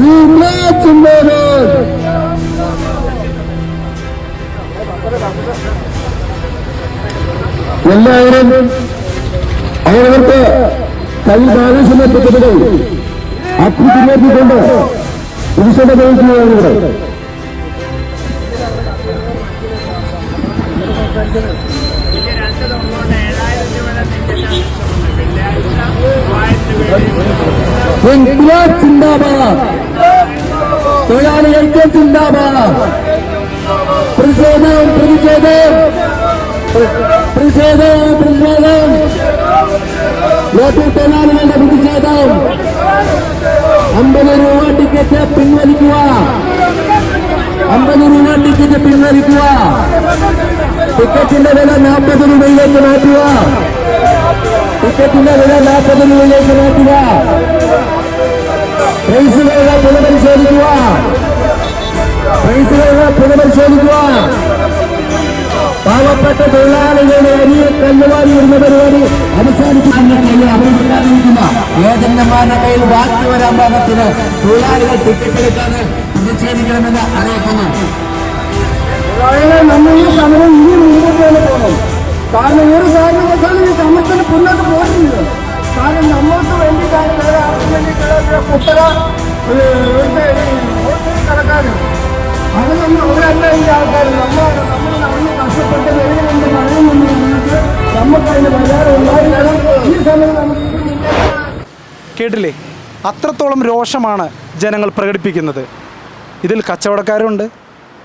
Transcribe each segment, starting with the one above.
English സിന്ദാബാദ് എല്ലാവരും അവരവർക്ക് കൈ ബാലൻസിനെ ടിക്കറ്റുകൾ അഭ്യർത്ഥിക്കൊണ്ട് പ്രതിഷേധ കഴിക്കുകയാണ് ഇവിടെ. ഇൻക്ലാബ് സിന്ദാബാദ് തൊഴിലാളി ഐക്യം സിന്ദാബാദ് പ്രതിഷേധം പ്രതിഷേധം പ്രതിഷേധം പ്രതിഷേധം ലോട്ടറി തൊഴിലാളികളുടെ പ്രതിഷേധം അമ്പത് രൂപ ടിക്കറ്റ് പിൻവലിക്കുക അമ്പത് രൂപ ടിക്കറ്റ് പിൻവലിക്കുക ടിക്കറ്റിന്റെ വില നാൽപ്പത് രൂപയിലേക്ക് മാറ്റുക ടിക്കറ്റിന്റെ വില നാൽപ്പത് രൂപയിലേക്ക് നോക്കുക പ്രൈസുകളുടെ പുനഃപരിശോധിക്കുക. പ്രൈസുകളുടെ പുനഃപരിശോധിക്കുക പാവപ്പെട്ട തൊഴിലാളികളുടെ അരി കല്ലുവാരി വരുന്ന പരിപാടി അവസാനിപ്പിക്കുന്ന അവരുണ്ടാകുന്ന ഏജന്റുമാരുടെ കയ്യിൽ ബാക്കി വരാൻ പാകത്തിന് തൊഴിലാളികൾ ടിക്കറ്റ് എടുക്കാതെ പ്രതിഷേധിക്കണമെന്ന് അറിയിക്കുന്നു. നമ്മൾ ഈ സമരം ഇനി മുന്നോട്ട് പോകണം. കാരണം ഒരു കാരണവശാലും ഈ സമരത്തിന് മുന്നോട്ട് പോകുന്നില്ല കാരണം നമ്മൾക്ക് വേണ്ടിയിട്ടാണ് വേറെ ആർക്കും വേണ്ടിയിട്ടുള്ള കടക്കാരും അത് നമ്മൾ അവരല്ല ഈ ആൾക്കാർ നമ്മൾ നമ്മൾ പറയുന്നുണ്ട് ഈ കേട്ടില്ലേ? അത്രത്തോളം രോഷമാണ് ജനങ്ങൾ പ്രകടിപ്പിക്കുന്നത്. ഇതിൽ കച്ചവടക്കാരുണ്ട്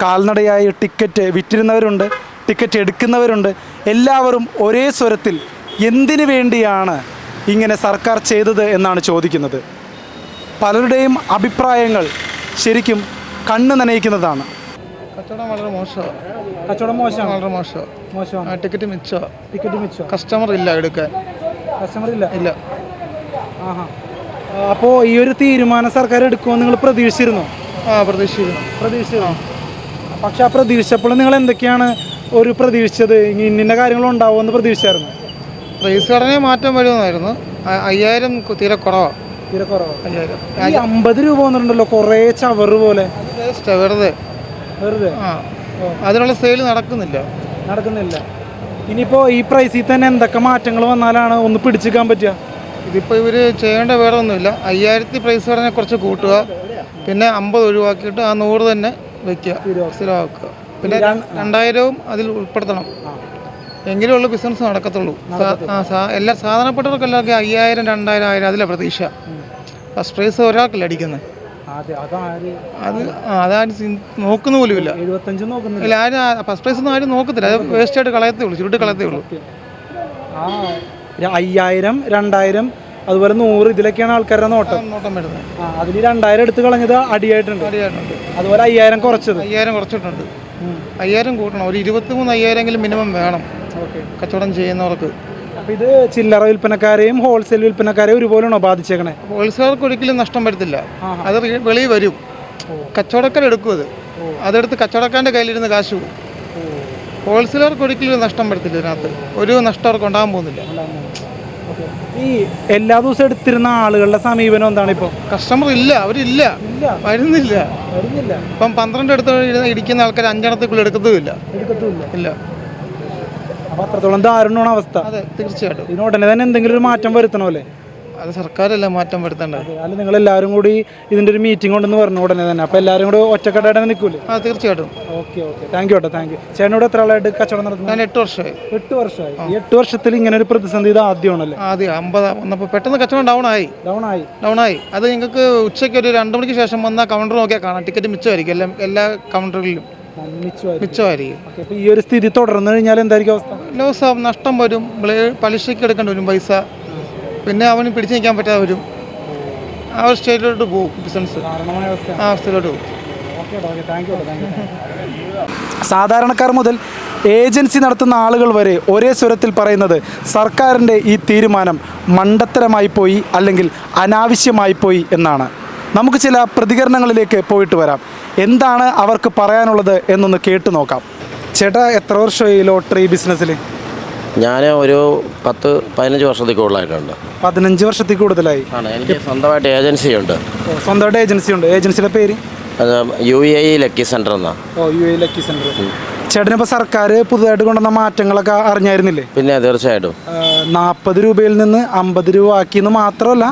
കാൽനടയായി ടിക്കറ്റ് വിറ്റിരുന്നവരുണ്ട് ടിക്കറ്റ് എടുക്കുന്നവരുണ്ട്. എല്ലാവരും ഒരേ സ്വരത്തിൽ എന്തിനു വേണ്ടിയാണ് ഇങ്ങനെ സർക്കാർ ചെയ്തത് എന്നാണ് ചോദിക്കുന്നത്. പലരുടെയും അഭിപ്രായങ്ങൾ ശരിക്കും കണ്ണ് നനയിക്കുന്നതാണ്. കച്ചവടം വളരെ മോശമാണ്. കച്ചവടം മോശമാണ്? വളരെ മോശമാണ്. മോശമാണ്. ടിക്കറ്റ് മിച്ചമാണ് ടിക്കറ്റ് മിച്ചോ കസ്റ്റമർ ഇല്ല എടുക്കാൻ. കസ്റ്റമർ ഇല്ല? ഇല്ല. ആഹാ. അപ്പോൾ ഈ ഒരു തീരുമാനം സർക്കാർ എടുക്കുമെന്ന് നിങ്ങൾ പ്രതീക്ഷിച്ചിരുന്നു? ആ പ്രതീക്ഷിച്ചിരുന്നു. പ്രതീക്ഷിച്ചിരുന്നു? പക്ഷെ ആ പ്രതീക്ഷിച്ചപ്പോൾ നിങ്ങൾ എന്തൊക്കെയാണ് ഒരു പ്രതീക്ഷിച്ചത് ഇനി ഇന്ന കാര്യങ്ങൾ ഉണ്ടാവുമെന്ന് പ്രതീക്ഷിച്ചായിരുന്നു. പ്രൈസ് ഘടനയെ മാറ്റം വരുമെന്നായിരുന്നു. അയ്യായിരം തീരെ കുറവാണ് തീരെ കുറവാണ് അമ്പത് രൂപ വന്നിട്ടുണ്ടല്ലോ കുറേ ചവറ് പോലെ. വെറുതെ. വെറുതെ? ആ അതിനുള്ള സെയിൽ നടക്കുന്നില്ല. നടക്കുന്നില്ല. ഇനിയിപ്പോൾ ഈ പ്രൈസിൽ തന്നെ എന്തൊക്കെ മാറ്റങ്ങൾ വന്നാലാണ് ഒന്ന് പിടിച്ചിക്കാൻ പറ്റുക? ഇതിപ്പോൾ ഇവർ ചെയ്യേണ്ട വേറെ ഒന്നുമില്ല. അയ്യായിരത്തി പ്രൈസ് ഘടന കുറച്ച് കൂട്ടുക. പിന്നെ അമ്പത് ഒഴിവാക്കിയിട്ട് ആ നൂറ് തന്നെ വെക്കുക. സ്ഥിരമാക്കുക. പിന്നെ രണ്ടായിരവും അതിൽ ഉൾപ്പെടുത്തണം. എങ്കിലേ ഉള്ളൂ ബിസിനസ് നടക്കത്തുള്ളൂ. എല്ലാ ആ എല്ലാവർക്കും അയ്യായിരം രണ്ടായിരം ആയിരം അതിലെ പ്രതീക്ഷ. ഫസ്റ്റ് പ്രൈസ് ഒരാൾക്കല്ല അടിക്കുന്നത് അതെ അതാര്? നോക്കുന്ന പോലുമില്ല. ഇല്ല ആരും ഫസ്റ്റ് പ്രൈസ് ഒന്നും ആരും നോക്കത്തില്ല. അത് വേസ്റ്റ് ആയിട്ട് കളയത്തേ ഉള്ളൂ ചുരുട്ട് കളയത്തേ ഉള്ളൂ. അയ്യായിരം രണ്ടായിരം അതുപോലെ നൂറ് ഇതിലൊക്കെയാണ് ആൾക്കാരുടെ നോട്ടം. നോട്ടം വരുന്നത്. അതിൽ രണ്ടായിരം എടുത്ത് കളഞ്ഞത് അടിയായിട്ടുണ്ട്. അടിയായിട്ടുണ്ട്. അതുപോലെ അയ്യായിരം കുറച്ചത്. അയ്യായിരം കുറച്ചിട്ടുണ്ട്. അയ്യായിരം കൂട്ടണം. ഒരു ഇരുപത്തി മൂന്ന് അയ്യായിരമെങ്കിലും മിനിമം വേണം. കച്ചവടം ചെയ്യുന്നവർക്ക്. അപ്പോൾ ഇത് ചില്ലറ വിൽപ്പനക്കാരെയും ഹോൾസെയിൽ വിൽപ്പനക്കാരെയും ഒരുപോലെയാണോ ബാധിച്ചേക്കണേ? ഹോൾസെയിലർക്ക് ഒരിക്കലും നഷ്ടം വരത്തില്ല. അത് വെളി വെളിയിൽ വരും. കച്ചവടക്കാർ എടുക്കും അത്. അതെടുത്ത് കച്ചവടക്കാരന്റെ കയ്യിലിരുന്ന് കാശ് പോകും ഹോൾസെയിലർക്ക് ഒരിക്കലും നഷ്ടം വരത്തില്ല ഇതിനകത്ത്. ഒരു നഷ്ടം അവർക്ക് ഉണ്ടാകാൻ പോകുന്നില്ല. ഈ എല്ലാ ദിവസവും എടുത്തിരുന്ന ആളുകളുടെ സമീപനം എന്താണ് ഇപ്പോൾ കസ്റ്റമർ ഇല്ല അവരില്ല. വരുന്നില്ല. വരുന്നില്ല. ഇപ്പം പന്ത്രണ്ട് എടുത്ത് ഇടിക്കുന്ന ഇരിക്കുന്ന ആൾക്കാർ അഞ്ചെണ്ണത്തേക്കുള്ള എടുക്കത്തുമില്ല. എടുക്കത്തുമില്ല. ഇല്ല. അപ്പൊ അത്രത്തോളം ദാരുണമാണ് അവസ്ഥ. അതെ തീർച്ചയായിട്ടും. ഇതിന് ഉടനെ തന്നെ എന്തെങ്കിലും ഒരു മാറ്റം വരുത്തണമല്ലേ? അത് സർക്കാരല്ല മാറ്റം വരുത്തേണ്ടത്? അല്ല നിങ്ങൾ എല്ലാവരും കൂടി ഇതിന്റെ ഒരു മീറ്റിംഗ് ഉണ്ടെന്ന് പറഞ്ഞു ഉടനെ തന്നെ. അപ്പോൾ എല്ലാവരും കൂടി ഒറ്റക്കെട്ടായിട്ട് നിൽക്കൂലേ? ആ തീർച്ചയായിട്ടും. Okay okay. താങ്ക് യു കേട്ടോ താങ്ക് യു ചേട്ടനോട് എത്ര ആളായിട്ട് കച്ചവടം നടത്തുന്നത്? ഞാൻ എട്ട് വർഷമായി. എട്ട് വർഷമായി. ഈ എട്ട് വർഷത്തിൽ ഇങ്ങനെ ഒരു പ്രതിസന്ധി ഇത് ആദ്യമാണല്ലേ? ആദ്യം അമ്പത് വന്നപ്പോൾ പെട്ടെന്ന് കച്ചവടം ഡൗൺ ആയി. ഡൗൺ ആയി. ഡൗൺ ആയി. അത് നിങ്ങൾക്ക് ഉച്ചയ്ക്ക് ഒരു രണ്ട് മണിക്ക് ശേഷം വന്ന കൗണ്ടർ നോക്കിയാൽ കാണാം. ടിക്കറ്റ് മിച്ചമായിരിക്കും. എല്ലാം എല്ലാ മിച്ചമായിരിക്കും. അപ്പൊ ഈ ഒരു സ്ഥിതി തുടർന്നു കഴിഞ്ഞാൽ എന്തായിരിക്കും അവസ്ഥ? ലോസ് ആവും നഷ്ടം വരും. പലിശക്ക് പലിശയ്ക്ക് എടുക്കേണ്ടി വരും പൈസ. പിന്നെ അവന് പിടിച്ചു നിൽക്കാൻ പറ്റാതെ വരും. ആ ഒരു സ്റ്റേറ്റിലോട്ട് പോകും ബിസിനസ്. കാരണമായ അവസ്ഥ ആ അവസ്ഥയിലോട്ട് പോകും. സാധാരണക്കാർ മുതൽ ഏജൻസി നടത്തുന്ന ആളുകൾ വരെ ഒരേ സ്വരത്തിൽ പറയുന്നത് സർക്കാരിന്റെ ഈ തീരുമാനം മണ്ടത്തരമായി പോയി അല്ലെങ്കിൽ അനാവശ്യമായി പോയി എന്നാണ്. നമുക്ക് ചില പ്രതികരണങ്ങളിലേക്ക് പോയിട്ട് വരാം. എന്താണ് അവർക്ക് പറയാനുള്ളത് എന്നൊന്ന് കേട്ടു നോക്കാം. ചേട്ടാ എത്ര വർഷമായി ലോട്ടറി ബിസിനസ്സിൽ ഞാൻ ഒരു പത്ത് പതിനഞ്ച് വർഷത്തിൽ കൂടുതലായിട്ടുണ്ട് പതിനഞ്ച് വർഷത്തിൽ കൂടുതലായി. ആണ് എനിക്ക് സ്വന്തമായിട്ട് ഏജൻസി ഉണ്ട്. സ്വന്തമായിട്ട് ഏജൻസി ഉണ്ട്. ഏജൻസിയുടെ പേര്? അത് U A E lucky centre എന്നാണ് ഓ യു എ ലക്കി സെന്റർ. ചേട്ടനിപ്പോൾ സർക്കാർ പുതുതായിട്ട് കൊണ്ടുവന്ന മാറ്റങ്ങളൊക്കെ അറിഞ്ഞായിരുന്നില്ലേ? പിന്നെ തീർച്ചയായിട്ടും. നാൽപ്പത് രൂപയിൽ നിന്ന് അമ്പത് രൂപ ആക്കിയെന്ന് മാത്രമല്ല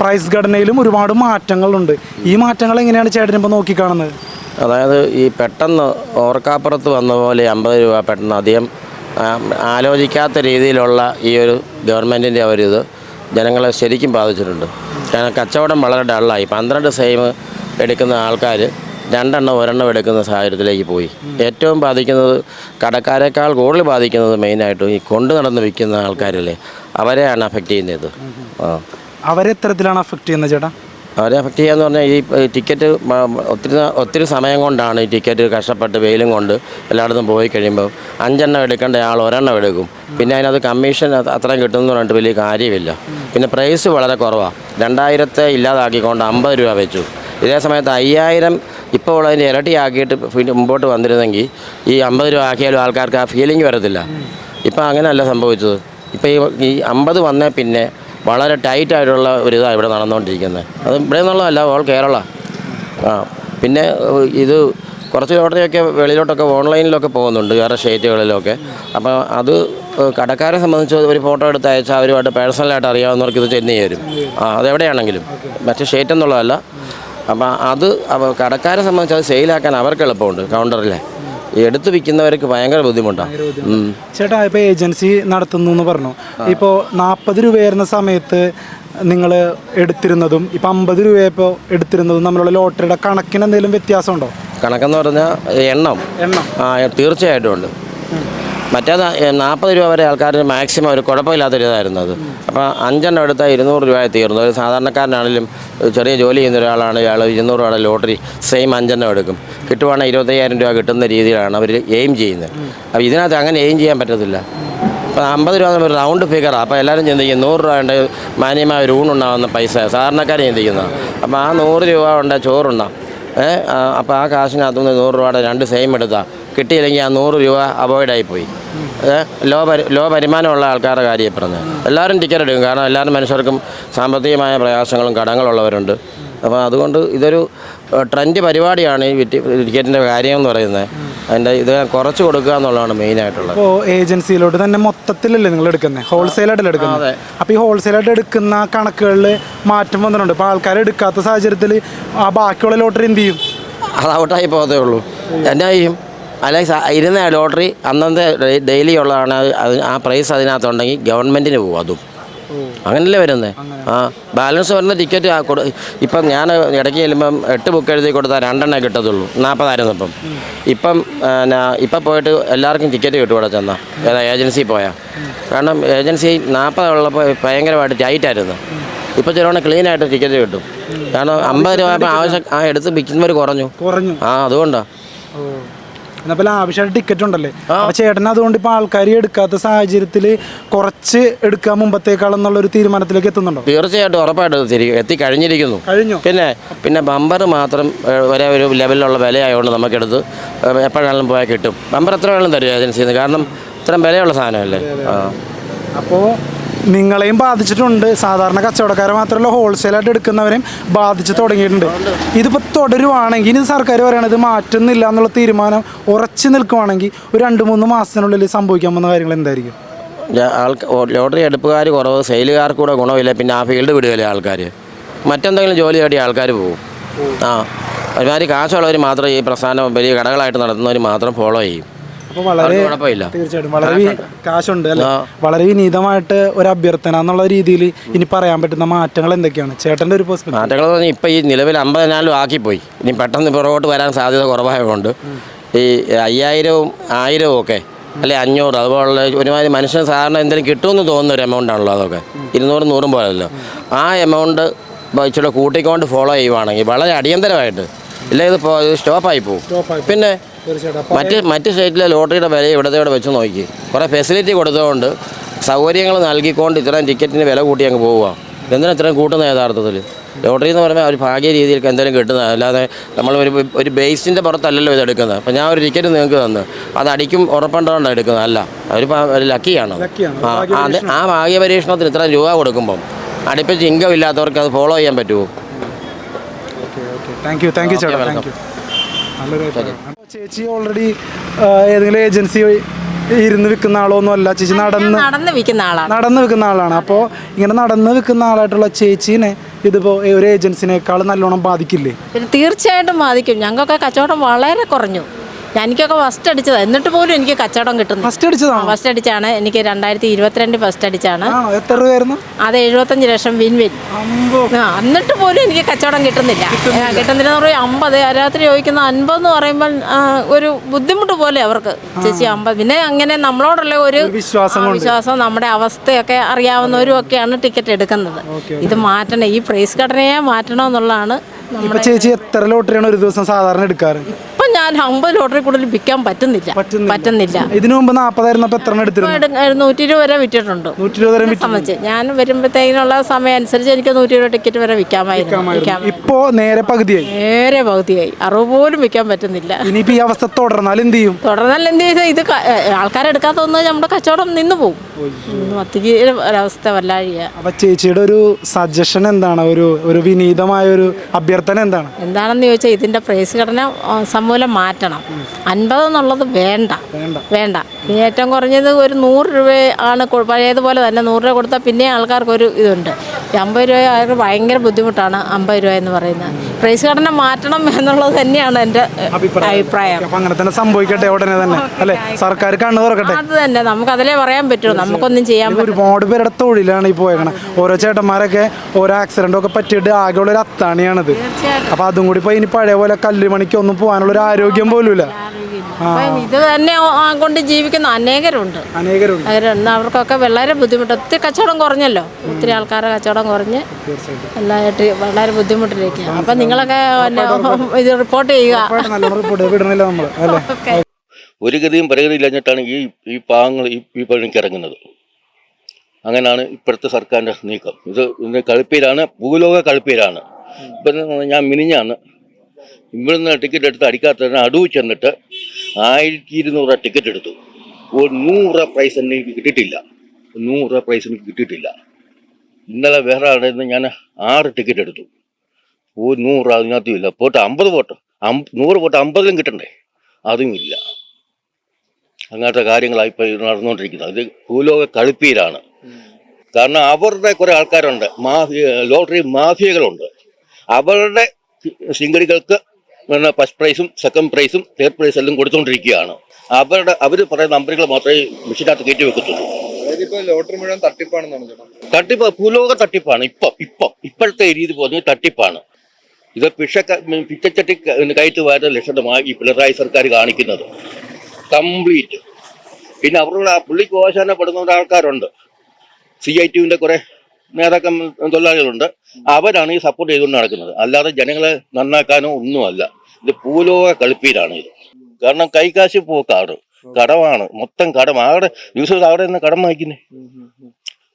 പ്രൈസ് ഘടനയിലും ഒരുപാട് മാറ്റങ്ങളുണ്ട്. ഈ മാറ്റങ്ങൾ എങ്ങനെയാണ് ചേട്ടനിപ്പോൾ നോക്കിക്കാണുന്നത്? അതായത് ഈ പെട്ടെന്ന് ഓർക്കാപ്പുറത്ത് വന്ന പോലെ അമ്പത് രൂപ പെട്ടെന്ന് അധികം ആലോചിക്കാത്ത രീതിയിലുള്ള ഈ ഒരു ഗവൺമെന്റിന്റെ ഇത് ജനങ്ങളെ ശരിക്കും ബാധിച്ചിട്ടുണ്ട്. കാരണം കച്ചവടം വളരെ ഡള്ളായി. പന്ത്രണ്ട് സെയിം എടുക്കുന്ന ആൾക്കാർ രണ്ടെണ്ണം ഒരെണ്ണം എടുക്കുന്ന സാഹചര്യത്തിലേക്ക് പോയി. ഏറ്റവും ബാധിക്കുന്നത് കടക്കാരേക്കാൾ കൂടുതൽ ബാധിക്കുന്നത് മെയിനായിട്ടും ഈ കൊണ്ടു നടന്ന് വിൽക്കുന്ന ആൾക്കാരല്ലേ? അവരെയാണ് അഫക്റ്റ് ചെയ്യുന്നത്. ആ. അവരെത്തരത്തിലാണ് അഫക്റ്റ് ചെയ്യുന്നത് ചേട്ടാ? അവരെ അഫക്റ്റ് ചെയ്യാന്ന് പറഞ്ഞാൽ ഈ ടിക്കറ്റ് ഒത്തിരി ഒത്തിരി സമയം കൊണ്ടാണ് ഈ ടിക്കറ്റ് കഷ്ടപ്പെട്ട് വെയിലും കൊണ്ട് എല്ലായിടത്തും പോയി കഴിയുമ്പോൾ അഞ്ചെണ്ണം എടുക്കേണ്ട ആൾ ഒരെണ്ണം എടുക്കും. പിന്നെ അതിനകത്ത് കമ്മീഷൻ അത്രയും കിട്ടുമെന്ന് പറഞ്ഞിട്ട് വലിയ കാര്യമില്ല. പിന്നെ പ്രൈസ് വളരെ കുറവാണ് രണ്ടായിരത്തെ ഇല്ലാതാക്കിക്കൊണ്ട് അമ്പത് രൂപ വെച്ചു. ഇതേ സമയത്ത് അയ്യായിരം ഇപ്പോൾ ഉള്ളതിന്റെ ഇരട്ടിയാക്കിയിട്ട് മുമ്പോട്ട് വന്നിരുന്നെങ്കിൽ ഈ അമ്പത് രൂപ ആക്കിയാലും ആൾക്കാർക്ക് ആ ഫീലിംഗ് വരത്തില്ല. ഇപ്പം അങ്ങനെയല്ല സംഭവിച്ചത്. ഇപ്പം ഈ ഈ അമ്പത് വന്നേ പിന്നെ വളരെ ടൈറ്റ് ആയിട്ടുള്ള ഒരു ഇതാണ് ഇവിടെ നടന്നുകൊണ്ടിരിക്കുന്നത്. അത് ഇവിടെ നിന്നുള്ളതല്ല ഓൾ കേരള ആ പിന്നെ ഇത് കുറച്ച് ലോട്ടറിയൊക്കെ വെളിയിലോട്ടൊക്കെ ഓൺലൈനിലൊക്കെ പോകുന്നുണ്ട് വേറെ സ്റ്റേറ്റുകളിലൊക്കെ അപ്പോൾ അത് കടക്കാരെ സംബന്ധിച്ച് ഒരു ഫോട്ടോ എടുത്ത് അയച്ചാൽ അവരുമായിട്ട് പേഴ്സണലായിട്ട് അറിയാവുന്നവർക്ക് ഇത് ചെന്ന് ചേരും ആ അതെവിടെയാണെങ്കിലും മറ്റേ സ്റ്റേറ്റ് എന്നുള്ളതല്ല. അപ്പം അത് കടക്കാരെ സംബന്ധിച്ച് അത് സെയിലാക്കാൻ അവർക്ക് എളുപ്പമുണ്ട് കൗണ്ടറിലെ എടുത്ത് വിൽക്കുന്നവർക്ക് ഭയങ്കര ബുദ്ധിമുട്ടാണ് ചേട്ടാ ഇപ്പോൾ ഏജൻസി നടത്തുന്നു എന്ന് പറഞ്ഞു. ഇപ്പോൾ നാൽപ്പത് വരുന്ന സമയത്ത് നിങ്ങൾ എടുത്തിരുന്നതും ഇപ്പം അമ്പത് രൂപയപ്പോൾ എടുത്തിരുന്നതും നമ്മളുള്ള ലോട്ടറിയുടെ കണക്കിന് എന്തെങ്കിലും വ്യത്യാസമുണ്ടോ? കണക്കെന്ന് പറഞ്ഞാൽ എണ്ണം. എണ്ണം. ആ തീർച്ചയായിട്ടും ഉണ്ട്. മറ്റേത് നാൽപ്പത് രൂപ വരെ ആൾക്കാർ മാക്സിമം ഒരു കുഴപ്പമില്ലാത്തൊരു ഇതായിരുന്നു അത്. അപ്പോൾ അഞ്ചെണ്ണം എടുത്താൽ ഇരുന്നൂറ് രൂപ തീർന്നു. ഒരു സാധാരണക്കാരനാണെങ്കിലും ഒരു ചെറിയ ജോലി ചെയ്യുന്ന ഒരാളാണ് ഇയാൾ ഇരുന്നൂറ് രൂപയുടെ ലോട്ടറി സെയിം അഞ്ചെണ്ണം എടുക്കും. കിട്ടുവാണെങ്കിൽ ഇരുപത്തയ്യായിരം രൂപ കിട്ടുന്ന രീതിയിലാണ് അവർ എയിം ചെയ്യുന്നത്. അപ്പോൾ ഇതിനകത്ത് അങ്ങനെ എയിം ചെയ്യാൻ പറ്റത്തില്ല. അപ്പോൾ അമ്പത് രൂപ പറയുന്നത് റൗണ്ട് ഫിഗറാണ് അപ്പോൾ എല്ലാവരും ചിന്തിക്കും നൂറ് രൂപ ഉണ്ട് മാന്യമായ ഒരു ഊണുണ്ടാകുന്ന പൈസ. സാധാരണക്കാരെ ചിന്തിക്കുന്നത് അപ്പോൾ ആ നൂറ് രൂപ ഉണ്ട് ചോറുണ്ടാകും ഏഹ് അപ്പോൾ ആ കാശിനകത്തുനിന്ന് നൂറ് രൂപയുടെ രണ്ട് സെയിം എടുത്താൽ കിട്ടിയില്ലെങ്കിൽ ആ നൂറ് രൂപ അവോയ്ഡ് ആയിപ്പോയി. ഏഹ് ലോ പരി ലോ വരുമാനമുള്ള ആൾക്കാരുടെ കാര്യം പറഞ്ഞത്. എല്ലാവരും ടിക്കറ്റ് എടുക്കും. കാരണം എല്ലാവരും മനുഷ്യർക്കും സാമ്പത്തികമായ പ്രയാസങ്ങളും കടങ്ങളുള്ളവരുണ്ട്. അപ്പോൾ അതുകൊണ്ട് ഇതൊരു ട്രെൻഡ് പരിപാടിയാണ് ഈ ടിക്കറ്റിന്റെ കാര്യം എന്ന് പറയുന്നത്. അതിന്റെ ഇത് കുറച്ച് കൊടുക്കുക എന്നുള്ളതാണ് മെയിനായിട്ടുള്ളത് അപ്പോൾ ഏജൻസിയിലോട്ട് തന്നെ മൊത്തത്തിലല്ലേ നിങ്ങൾ എടുക്കുന്നത് ഹോൾസെയിലായിട്ടല്ലേ എടുക്കുന്നത് അപ്പോൾ ഈ ഹോൾസെയിലായിട്ട് എടുക്കുന്ന കണക്കുകളിൽ മാറ്റം വന്നിട്ടുണ്ട്. ഇപ്പോൾ ആൾക്കാർ എടുക്കാത്ത സാഹചര്യത്തിൽ ആ ബാക്കിയുള്ള ലോട്ടറി എന്ത് ചെയ്യും? അത് ഔട്ടായി പോകത്തേ ഉള്ളൂ. എന്നാ ചെയ്യും. അല്ലെങ്കിൽ ഇരുന്ന ലോട്ടറി അന്നത്തെ ഡെയിലി ഉള്ളതാണ് അത് ആ പ്രൈസ് അതിനകത്തുണ്ടെങ്കിൽ ഗവൺമെന്റിന് പോകും അതും. അങ്ങനല്ലേ വരുന്നത് ആ ബാലൻസ് വരുന്ന ടിക്കറ്റ് കൊടു ഇപ്പം ഞാൻ ഇടയ്ക്ക് ചെല്ലുമ്പം എട്ട് ബുക്ക് എഴുതി കൊടുത്താൽ രണ്ടെണ്ണേ കിട്ടത്തുള്ളൂ നാൽപ്പതായിരുന്നു ഇപ്പം ഇപ്പം എന്നാ- ഇപ്പം പോയിട്ട് എല്ലാവർക്കും ടിക്കറ്റ് കിട്ടും ഇവിടെ ചെന്നാൽ ഏതാ ഏജൻസി പോയാൽ കാരണം ഏജൻസി നാൽപ്പതുള്ളപ്പോൾ ഭയങ്കരമായിട്ട് ടൈറ്റായിരുന്നു. ഇപ്പോൾ ചിലവണ്ണം ക്ലീൻ ആയിട്ട് ടിക്കറ്റ് കിട്ടും. കാരണം അമ്പത് രൂപ ആവശ്യം ആ എടുത്ത് വിൽക്കുന്നവർ കുറഞ്ഞു. കുറഞ്ഞു. ആ അതുകൊണ്ടാണ് എന്നപ്പോൾ ലാവശ്യമായിട്ട് ടിക്കറ്റ് ഉണ്ടല്ലേ? അപ്പോൾ ചേട്ടൻ അതുകൊണ്ട് ഇപ്പൊ ആൾക്കാർ എടുക്കാത്ത സാഹചര്യത്തിൽ കുറച്ച് എടുക്കാൻ മുമ്പത്തേക്കാൾ എന്നുള്ള ഒരു തീരുമാനത്തിലേക്ക് എത്തുന്നുണ്ടോ? തീർച്ചയായിട്ടും ഉറപ്പായിട്ടും എത്തി കഴിഞ്ഞിരിക്കുന്നു. കഴിഞ്ഞു. പിന്നെ പിന്നെ ബമ്പർ മാത്രം വരെ ഒരു ലെവലിലുള്ള വിലയായതുകൊണ്ട് നമുക്കെടുത്ത് എപ്പോഴാണെങ്കിലും പോയാൽ കിട്ടും. ബമ്പർ എത്ര വേണം തരും ഏജൻസിന്ന് കാരണം ഇത്രയും വിലയുള്ള സാധനമല്ലേ? അപ്പോൾ നിങ്ങളെയും ബാധിച്ചിട്ടുണ്ട്. സാധാരണ കച്ചവടക്കാരെ മാത്രമല്ല ഹോൾസെയിലായിട്ട് എടുക്കുന്നവരെയും ബാധിച്ച് തുടങ്ങിയിട്ടുണ്ട്. ഇതിപ്പോൾ തുടരുവാണെങ്കിൽ ഇനി സർക്കാർ പറയണത് മാറ്റുന്നില്ല എന്നുള്ള തീരുമാനം ഉറച്ചു നിൽക്കുവാണെങ്കിൽ ഒരു രണ്ട് മൂന്ന് മാസത്തിനുള്ളിൽ സംഭവിക്കാൻ പോകുന്ന കാര്യങ്ങൾ എന്തായിരിക്കും? ആൾക്ക് ലോട്ടറി എടുപ്പുകാർ കുറവ് സെയിലുകാർക്ക് കൂടെ ഗുണമില്ല പിന്നെ ആ ഫീൽഡ് വിടുകയില്ല ആൾക്കാർ മറ്റെന്തെങ്കിലും ജോലി തേടി ആൾക്കാർ പോകും. ആ ഒരുമാതിരി കാശുള്ളവർ മാത്രം ഈ പ്രസ്ഥാനം വലിയ കടകളായിട്ട് നടത്തുന്നവർ മാത്രം ഫോളോ ചെയ്യും. അപ്പോൾ വളരെ തീർച്ചയായിട്ടും വളരെ കാശുണ്ട് അല്ലെ? വളരെ വിനീതമായിട്ട് ഒരു അഭ്യർത്ഥന എന്നുള്ള രീതിയിൽ ഇനി പറയാൻ പറ്റുന്ന മാറ്റങ്ങൾ എന്തൊക്കെയാണ്? ചേട്ടന്റെ ഒരു മാറ്റങ്ങൾ ഇപ്പൊ പറഞ്ഞാൽ ഈ നിലവിൽ അമ്പതിനാലും ആക്കിപ്പോയി. ഇനി പെട്ടെന്ന് പുറകോട്ട് വരാൻ സാധ്യത കുറവായതുകൊണ്ട് ഈ അയ്യായിരവും ആയിരവും ഒക്കെ അല്ലെ അഞ്ഞൂറ് അതുപോലുള്ള ഒരുമാതിരി മനുഷ്യന് സാധാരണ എന്തെങ്കിലും കിട്ടുമെന്ന് തോന്നുന്ന ഒരു എമൗണ്ട് ആണല്ലോ അതൊക്കെ. ഇരുന്നൂറും നൂറും പോലല്ലോ ആ എമൗണ്ട് ഇച്ചിരി കൂട്ടിക്കൊണ്ട് ഫോളോ ചെയ്യുവാണെങ്കിൽ വളരെ അടിയന്തരമായിട്ട് ഇല്ലെങ്കിൽ ഇത് സ്റ്റോപ്പായി പോകും പിന്നെ മറ്റ് മറ്റ് സ്റ്റേറ്റിലെ ലോട്ടറിയുടെ വില ഇവിടത്തെ ഇവിടെ വെച്ച് നോക്കി. കുറേ ഫെസിലിറ്റി കൊടുത്തതുകൊണ്ട് സൗകര്യങ്ങൾ നൽകിക്കൊണ്ട് ഇത്രയും ടിക്കറ്റിന് വില കൂട്ടി അങ്ങ് പോവുക. എന്തിനാ ഇത്രയും കൂട്ടുന്ന യഥാർത്ഥത്തിൽ? ലോട്ടറി എന്ന് പറയുമ്പോൾ ഒരു ഭാഗ്യ രീതിയിൽ എന്തെങ്കിലും കിട്ടുന്നത്. അല്ലാതെ നമ്മൾ ഒരു ഒരു ബേസിന്റെ പുറത്തല്ലല്ലോ ഇത് എടുക്കുന്നത്. അപ്പോൾ ഞാൻ ഒരു ടിക്കറ്റ് നിങ്ങൾക്ക് തന്ന്. അത് അടിക്കും ഉറപ്പുണ്ടാണ് എടുക്കുന്നത്. അല്ല ഒരു ലക്കിയാണ് അത് ആ ഭാഗ്യ പരീക്ഷണത്തിന് ഇത്ര രൂപ കൊടുക്കുമ്പം അടുപ്പിച്ച് ഇൻകം ഇല്ലാത്തവർക്ക് അത് ഫോളോ ചെയ്യാൻ പറ്റുമോ? Okay okay thank you thank you ചേട്ടാ. താങ്ക് യു നല്ലൊരു ചേച്ചി ഓൾറെഡി ഏതെങ്കിലും ഏജൻസി ഇരുന്ന് വിൽക്കുന്ന ആളൊന്നും അല്ല. ചേച്ചി നടന്ന് നടന്ന് വിൽക്കുന്ന ആളാണ്. നടന്ന് വിൽക്കുന്ന ആളാണ്. അപ്പോൾ ഇങ്ങനെ നടന്ന് വിൽക്കുന്ന ആളായിട്ടുള്ള ചേച്ചീനെ ഇതിപ്പോൾ ഒരു ഏജൻസിനേക്കാൾ നല്ലോണം ബാധിക്കില്ലേ? തീർച്ചയായിട്ടും ബാധിക്കും. ഞങ്ങൾക്കൊക്കെ കച്ചവടം വളരെ കുറഞ്ഞു. എനിക്കൊക്കെ ഫസ്റ്റ് അടിച്ചതാണ് എന്നിട്ട് പോലും എനിക്ക് കച്ചവടം കിട്ടുന്നു ഫസ്റ്റ് അടിച്ചതാണ്? ഫസ്റ്റ് അടിച്ചാണ്. എനിക്ക് രണ്ടായിരത്തി ഇരുപത്തിരണ്ട് ഫസ്റ്റ് അടിച്ചാണ് എത്ര രൂപയായിരുന്നു? അത് എഴുപത്തഞ്ച് ലക്ഷം വിൻ വിൻ എന്നിട്ട് പോലും എനിക്ക് കച്ചവടം കിട്ടുന്നില്ല. കിട്ടുന്നില്ല. എന്ന് പറയുമ്പോൾ അമ്പത്. രാത്രി ചോദിക്കുന്ന അൻപത് എന്ന് പറയുമ്പോൾ ഒരു ബുദ്ധിമുട്ട് പോലെ അവർക്ക്. ചേച്ചി അമ്പത്. പിന്നെ അങ്ങനെ നമ്മളോടുള്ള ഒരു വിശ്വാസം വിശ്വാസം നമ്മുടെ അവസ്ഥയൊക്കെ അറിയാവുന്നവരും ഒക്കെയാണ് ടിക്കറ്റ് എടുക്കുന്നത് ഇത് മാറ്റണം. ഈ പ്രൈസ് ഘടനയെ മാറ്റണമെന്നുള്ളതാണ് ചേച്ചി എത്ര ലോട്ടറിയാണ് ഒരു ദിവസം സാധാരണ എടുക്കാറ്? ഞാൻ അമ്പത് ലോട്ടറി കൂടുതൽ വിൽക്കാൻ പറ്റുന്നില്ല. പറ്റുന്നില്ല. ഇതിനു മുമ്പ് നാൽപ്പതായിരുന്നു അപ്പൊ എത്ര നൂറ്റി ഇരുപത് വരെ വിറ്റിട്ടുണ്ട്. നൂറ്റി ഇരുപത് വരെ സംബന്ധിച്ച് ഞാൻ വരുമ്പോഴത്തേക്കിനുള്ള സമയം അനുസരിച്ച് എനിക്ക് നൂറ്റി ഇരുപത് ടിക്കറ്റ് വരെ വിൽക്കാമായിരുന്നു. ഇപ്പോ നേരെ പകുതിയായി. നേരെ പകുതിയായി. അറുപത് പോലും വിൽക്കാൻ പറ്റുന്നില്ല. ഇനിയിപ്പോ ഈ അവസ്ഥ തുടർന്നാൽ എന്ത് ചെയ്യും? തുടർന്നാൽ എന്ത് ചെയ്താൽ ഇത് ആൾക്കാരെ എടുക്കാത്ത ഒന്ന് നമ്മുടെ കച്ചവടം നിന്ന് പോകും ഒത്തിരി ഒരവസ്ഥ വല്ലാഴിക. അപ്പൊ ചേച്ചിയുടെ ഒരു സജഷൻ എന്താണ്? ഒരു ഒരു വിനീതമായ ഒരു അഭ്യർത്ഥന എന്താണ്? എന്താണെന്ന് ചോദിച്ചാൽ ഇതിന്റെ പ്രൈസ് ഘടന ആ, സമൂലം മാറ്റണം. അൻപത് എന്നുള്ളത് വേണ്ട. വേണ്ട. ഇനി ഏറ്റവും കുറഞ്ഞത് ഒരു നൂറ് രൂപ ആണ് പഴയതുപോലെ തന്നെ നൂറ് രൂപ കൊടുത്താൽ പിന്നെ ആൾക്കാർക്ക് ഒരു ഇതുണ്ട്. അമ്പത് രൂപ അവർക്ക് ഭയങ്കര ബുദ്ധിമുട്ടാണ് അമ്പത് രൂപ എന്ന് പറയുന്നത്. പ്രൈസ് ഘടന മാറ്റണം എന്നുള്ളത് തന്നെയാണ് എന്റെ അഭിപ്രായം. അങ്ങനെ തന്നെ സംഭവിക്കട്ടെ ഉടനെ തന്നെ അല്ലെ? സർക്കാർ കണ്ണു തുറക്കട്ടെ. അത് തന്നെ. നമുക്ക് അതിലേ പറയാൻ പറ്റുള്ളൂ. നമുക്കൊന്നും ചെയ്യാൻ ഒരുപാട് പേരുടെ തൊഴിലാണ് ഈ പോയേക്കണത് ഓരോ ചേട്ടന്മാരൊക്കെ ഓരോ ആക്സിഡന്റ് ഒക്കെ പറ്റിയിട്ട് ആകെയുള്ള ഒരു അത്താണിയാണിത്. അപ്പൊ അതും കൂടി ഇപ്പൊ ഇനി പഴയ പോലെ കല്ലുമണിക്കൊന്നും പോകാനുള്ള ഒരു ആരോഗ്യം പോലുമില്ല. അപ്പം ഇത് തന്നെ കൊണ്ട് ജീവിക്കുന്ന അനേകരുണ്ട്. അനേകരുണ്ട്. അവരുണ്ട് അവർക്കൊക്കെ വളരെ ബുദ്ധിമുട്ട്. ഒത്തിരി കച്ചവടം കുറഞ്ഞല്ലോ. ഒത്തിരി ആൾക്കാരുടെ കച്ചവടം കുറഞ്ഞ് എല്ലായിട്ട് വളരെ ബുദ്ധിമുട്ടിലേക്ക് അപ്പം നിങ്ങളൊക്കെ ഇത് റിപ്പോർട്ട് ചെയ്യുക. ഒരു ഗതിയും പരിഗതി ഇല്ലാഞ്ഞിട്ടാണ് ഈ ഈ പാവങ്ങൾ ഈ ഈ പണിക്ക് ഇറങ്ങുന്നത്. അങ്ങനെയാണ് ഇപ്പോഴത്തെ സർക്കാരിന്റെ നീക്കം. ഇത് കളിപ്പീരാണ് ഭൂലോക കളിപ്പീരാണ് ഇപ്പം ഞാൻ മിനിഞ്ഞാണ് ഇവിടുന്ന് ടിക്കറ്റ് എടുത്ത് അടിക്കാത്തതിന് അടുവ് ചെന്നിട്ട് ആയിരത്തി ഇരുന്നൂറ് ടിക്കറ്റ് എടുത്തു. ഒരു നൂറ് പ്രൈസ് തന്നെ എനിക്ക് കിട്ടിയിട്ടില്ല. നൂറ് പ്രൈസ് എനിക്ക് കിട്ടിയിട്ടില്ല. ഇന്നലെ വേറെ ആളുടെ നിന്ന് ഞാൻ ആറ് ടിക്കറ്റ് എടുത്തു. ഒരു നൂറ് അതിനകത്തും ഇല്ല. പോട്ട് അമ്പത് പോട്ട് നൂറ് പോട്ട് അമ്പതിലും കിട്ടണ്ടേ? അതും ഇല്ല. അങ്ങനത്തെ കാര്യങ്ങളായി ഇപ്പോൾ നടന്നുകൊണ്ടിരിക്കുന്നത് അത് ഭൂലോക കളിപ്പീരാണ് കാരണം അവരുടെ കുറേ ആൾക്കാരുണ്ട്. മാഫിയ ലോട്ടറി മാഫിയകളുണ്ട്. അവരുടെ സിംഗടികൾക്ക് പിന്നെ ഫസ്റ്റ് പ്രൈസും സെക്കൻഡ് പ്രൈസും തേർഡ് പ്രൈസ് എല്ലാം കൊടുത്തുകൊണ്ടിരിക്കുകയാണ് അവരുടെ അവർ പറയുന്ന നമ്പറുകൾ മാത്രമേ മെഷീനകത്ത് കയറ്റി വെക്കത്തുള്ളൂ. തട്ടിപ്പ് ഭൂലോക തട്ടിപ്പാണ് ഇപ്പം ഇപ്പം ഇപ്പോഴത്തെ രീതി പോകുന്നത് തട്ടിപ്പാണ്. ഇത് പിഷ പിച്ചച്ചട്ടി കയറ്റ് വരുന്ന ലക്ഷണമായി ഈ പിണറായി സർക്കാർ കാണിക്കുന്നത്. കംപ്ലീറ്റ്. പിന്നെ അവരുടെ പുള്ളിക്ക് ഓശാനപ്പെടുന്ന ആൾക്കാരുണ്ട്. സി ഐ ടിവിന്റെ കുറേ. നേതാക്കം തൊഴിലാളികളുണ്ട്. അവരാണ് ഈ സപ്പോർട്ട് ചെയ്തുകൊണ്ട് നടക്കുന്നത്. അല്ലാതെ ജനങ്ങളെ നന്നാക്കാനോ ഒന്നുമല്ല. ഇത് പൂലോക കളിപ്പീരാണ് ഇത്. കാരണം കൈകാശി പോക്കാണ് കടമാണ്. മൊത്തം കടം. അവിടെ ദിവസം അവിടെ നിന്ന് കടം വാങ്ങിക്കുന്നേ.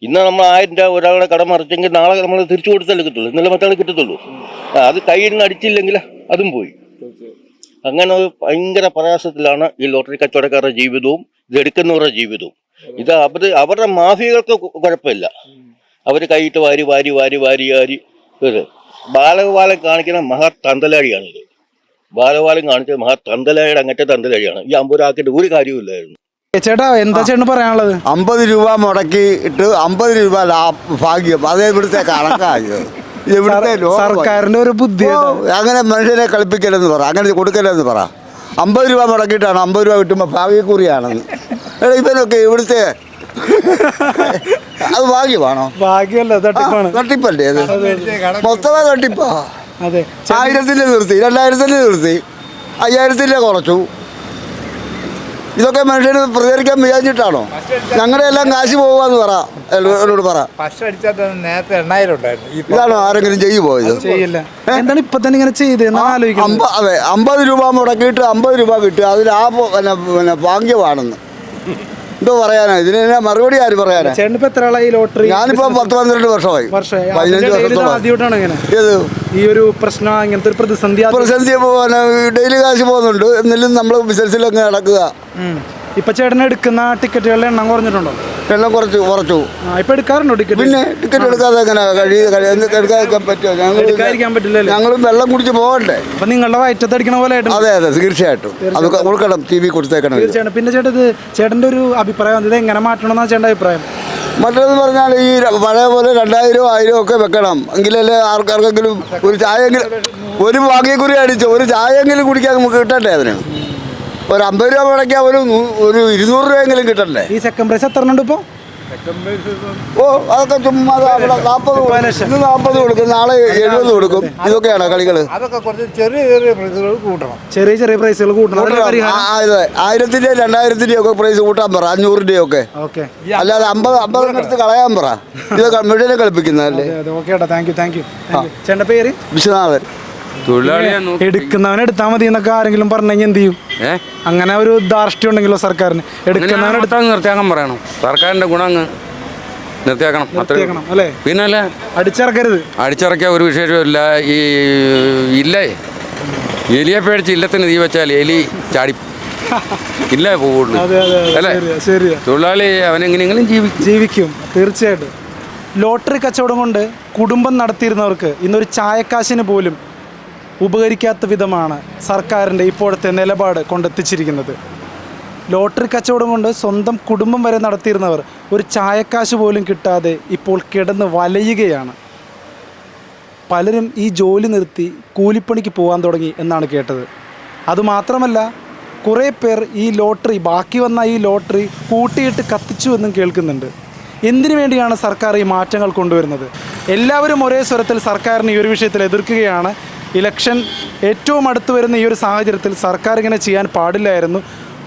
ഇന്ന് നമ്മൾ ആയിരം രൂപ ഒരാളുടെ കടം മറിച്ചെങ്കിൽ നാളെ നമ്മൾ തിരിച്ചു കൊടുത്തല്ലേ കിട്ടുള്ളൂ. ഇന്നലെ മറ്റാൾ കിട്ടത്തുള്ളൂ. അത് കയ്യിൽ നിന്ന് അടിച്ചില്ലെങ്കിൽ അതും പോയി. അങ്ങനെ ഒരു ഭയങ്കര പ്രയാസത്തിലാണ് ഈ ലോട്ടറി കച്ചവടക്കാരുടെ ജീവിതവും ഇത് എടുക്കുന്നവരുടെ ജീവിതവും. ഇത് അവർ അവരുടെ മാഫിയകൾക്ക് കുഴപ്പമില്ല. അവർ കൈയിട്ട് വാരി വാരി വാരി വാരി വാരി. ഇത് ബാലഗോപാലൻ കാണിക്കുന്ന മഹാ തന്തലാഴിയാണ് ഇത് ബാലഗോപാലൻ കാണിച്ചത് മഹാ തന്തലാഴിയുടെ അങ്ങനത്തെ തന്തലാഴിയാണ്. ഈ അമ്പൂരാക്കിന്റെ ഒരു കാര്യമില്ലായിരുന്നു ചേട്ടാ എന്താ ചേട്ടന് പറയാനുള്ളത്? അമ്പത് രൂപ മുടക്കി ഇട്ട് അമ്പത് രൂപ ഭാഗ്യം. അതേ ഇവിടുത്തെ കണക്കായത്. ഇവിടുത്തെ സർക്കാരിന്റെ ഒരു ബുദ്ധി അങ്ങനെ മനുഷ്യരെ കളിപ്പിക്കലെന്ന് പറ. അങ്ങനെ കൊടുക്കലെന്ന് പറ. അമ്പത് രൂപ മുടക്കിയിട്ടാണ് അമ്പത് രൂപ കിട്ടുമ്പോൾ ഭാഗ്യക്കുറിയാണെന്ന് എടാ ഇവനൊക്കെ ഇവിടുത്തെ അത് ഭാഗ്യമാണോ? ഭാഗ്യമല്ല തട്ടിപ്പാണ്. തട്ടിപ്പല്ലേ അത്? മൊത്തമേ തട്ടിപ്പാ? അതെ. ആയിരത്തിന്റെ നിർത്തി രണ്ടായിരത്തിന്റെ നിർത്തി. അയ്യായിരത്തിന്റെ കുറച്ചു. ഇതൊക്കെ മനുഷ്യന് പ്രതികരിക്കാൻ വിചാരിച്ചിട്ടാണോ? ഞങ്ങളുടെ എല്ലാം കാശ് പോവാന്ന് പറ. എന്നോട് പറ. നേരത്തെ എണ്ണായിരം ഇതാണോ ആരെങ്കിലും ചെയ്തു പോയത്? ചെയ്യില്ല. എന്താണ് ഇപ്പൊ തന്നെ ഇങ്ങനെ ചെയ്ത് അതെ അമ്പത് രൂപ മുടക്കിയിട്ട് അമ്പത് രൂപ കിട്ടുക. അതിൽ ആ പോ- പിന്നെ പിന്നെ ഭാഗ്യമാണെന്ന്. എന്തോ പറയാനാ? ഇതിന് എന്നാ മറുപടി ആര് പറയാനാ? ചേട്ടൻ എത്ര ആളായി ലോട്ടറി ഞാനിപ്പോ പത്ത് പന്ത്രണ്ട് വർഷമായി. വർഷമായി. പതിനഞ്ച് വർഷത്തോളം. ആദ്യമായിട്ടാണ് ഇങ്ങനെ. ഏത്? ഈ ഒരു പ്രശ്നം ഇങ്ങനത്തെ ഒരു പ്രതിസന്ധി പ്രതിസന്ധി ഡെയിലി കാശ് പോകുന്നുണ്ട്. എന്നാലും നമ്മൾ ബിസിനസ്സിലൊക്കെ നടക്കുക. ഇപ്പൊ ചേട്ടൻ എടുക്കുന്ന ടിക്കറ്റുകളുടെ എണ്ണം കുറഞ്ഞിട്ടുണ്ടോ? എണ്ണം കുറച്ച് കുറച്ചു. ആ, ഇപ്പൊ എടുക്കാറുണ്ടോ ടിക്കറ്റ്? പിന്നെ ടിക്കറ്റ് എടുക്കാതെ എങ്ങനെ കഴിയ എടുക്കാതിരിക്കാൻ പറ്റുമോ? ഞങ്ങൾ ഞങ്ങളും വെള്ളം കുടിച്ച് പോകണ്ടേ? അപ്പൊ നിങ്ങളുടെ വയറ്റത്തടിക്കണ പോലെ അതെ അതെ തീർച്ചയായിട്ടും. അത് കൊടുക്കണം ടി വി കൊടുത്തേക്കണം. തീർച്ചയായിട്ടും. പിന്നെ ചേട്ടത് ഇത് ചേട്ടന്റെ ഒരു അഭിപ്രായം ഇത് എങ്ങനെ മാറ്റണം എന്നാണ് ചേട്ടന്റെ അഭിപ്രായം? മറ്റേതെന്ന് പറഞ്ഞാൽ ഈ പഴയ പോലെ രണ്ടായിരം ആയിരം ഒക്കെ വെക്കണം. എങ്കിലല്ലേ ആർക്കാർക്കെങ്കിലും ഒരു ചായ ഒരു ഭാഗ്യക്കുറി അടിച്ചു ഒരു ചായ എങ്കിലും കുടിക്കാൻ നമുക്ക് കിട്ടണ്ടേ അതിന്? ഒരു അമ്പത് രൂപ മുടക്കിയാൽ ഒരു ഒരു ഇരുന്നൂറ് രൂപയെങ്കിലും കിട്ടണ്ടേ? ഈ സെക്കൻഡ് പ്രൈസ് എത്ര ഉണ്ട് ഇപ്പൊ? ഓ അതൊക്കെ ചുമ്മാ അവിടെ നാൽപ്പത് കൊടുക്കും. ഇന്ന് നാൽപ്പത് കൊടുക്കും നാളെ എഴുപത് കൊടുക്കും. ഇതൊക്കെയാണ് കളികൾ അതൊക്കെ കുറച്ച് ചെറിയ ചെറിയ പ്രൈസുകൾ കൂട്ടണം. ചെറിയ ചെറിയ പ്രൈസുകൾ കൂട്ടണം. അതെ ആയിരത്തിന്റെ രണ്ടായിരത്തിന്റെ ഒക്കെ പ്രൈസ് കൂട്ടാൻ പറ അഞ്ഞൂറിന്റെ ഒക്കെ ഓക്കെ അല്ലാതെ അമ്പത് അമ്പത് എടുത്ത് കളയാൻ പറ. ഇത് മുഴുവനെ കളിപ്പിക്കുന്നതല്ലേ? ഓക്കെ ഏട്ടാ താങ്ക് യു താങ്ക് യു ചേട്ടന്റെ പേര്? വിശ്വനാഥൻ. എടുക്കുന്നവനെ എടുത്താൽ മതി എന്നൊക്കെ ആരെങ്കിലും പറഞ്ഞെങ്കിൽ എന്ത് ചെയ്യും? അങ്ങനെ ഒരു ധാർഷ്ട്യം ഉണ്ടെങ്കിലോ സർക്കാരിന്? എടുക്കുന്നവനെ എടുത്ത് എടുത്താൽ നിർത്തിയാക്കാൻ പറയണം. സർക്കാരിന്റെ ഗുണം അങ്ങ് നിർത്തിയാക്കണം നിർത്തിയേക്കണം അല്ലേ? പിന്നല്ലേ? അടിച്ചിറക്കരുത്. അടിച്ചിറക്കിയ ഒരു വിശേഷമില്ല ഈ ഇല്ലേ? എലിയെ പേടിച്ച് ഇല്ലത്തിന് തീ വെച്ചാൽ എലി ചാടി ഇല്ല പോവുള്ളൂ. അല്ലേ? തൊഴിലാളി അവനെങ്ങനെയെങ്കിലും ജീവിക്കും ജീവിക്കും തീർച്ചയായിട്ടും. ലോട്ടറി കച്ചവടം കൊണ്ട് കുടുംബം നടത്തിയിരുന്നവർക്ക് ഇന്നൊരു ചായക്കാശിന് പോലും ഉപകരിക്കാത്ത വിധമാണ് സർക്കാരിന്റെ ഇപ്പോഴത്തെ നിലപാട് കൊണ്ടെത്തിച്ചിരിക്കുന്നത്. ലോട്ടറി കച്ചവടം കൊണ്ട് സ്വന്തം കുടുംബം വരെ നടത്തിയിരുന്നവർ ഒരു ചായക്കാശ് പോലും കിട്ടാതെ ഇപ്പോൾ കിടന്ന് വലയുകയാണ്. പലരും ഈ ജോലി നിർത്തി കൂലിപ്പണിക്ക് പോകാൻ തുടങ്ങി എന്നാണ് കേട്ടത്. അതുമാത്രമല്ല കുറേ പേർ ഈ ലോട്ടറി ബാക്കി വന്ന ഈ ലോട്ടറി കൂട്ടിയിട്ട് കത്തിച്ചു എന്നും കേൾക്കുന്നുണ്ട്. എന്തിനു വേണ്ടിയാണ് സർക്കാർ ഈ മാറ്റങ്ങൾ കൊണ്ടുവരുന്നത്? എല്ലാവരും ഒരേ സ്വരത്തിൽ സർക്കാരിനെ ഈ ഒരു വിഷയത്തിൽ എതിർക്കുകയാണ്. ഇലക്ഷൻ ഏറ്റവും അടുത്ത് വരുന്ന ഈ ഒരു സാഹചര്യത്തിൽ സർക്കാർ ഇങ്ങനെ ചെയ്യാൻ പാടില്ലായിരുന്നു.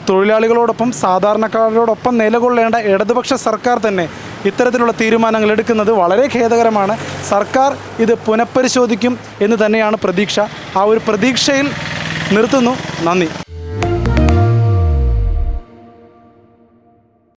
തൊഴിലാളികളോടൊപ്പം സാധാരണക്കാരോടൊപ്പം നിലകൊള്ളേണ്ട ഇടതുപക്ഷ സർക്കാർ തന്നെ ഇത്തരത്തിലുള്ള തീരുമാനങ്ങൾ എടുക്കുന്നത് വളരെ ഖേദകരമാണ്. സർക്കാർ ഇത് പുനഃപരിശോധിക്കും എന്ന് തന്നെയാണ് പ്രതീക്ഷ. ആ ഒരു പ്രതീക്ഷയിൽ നിർത്തുന്നു. നന്ദി.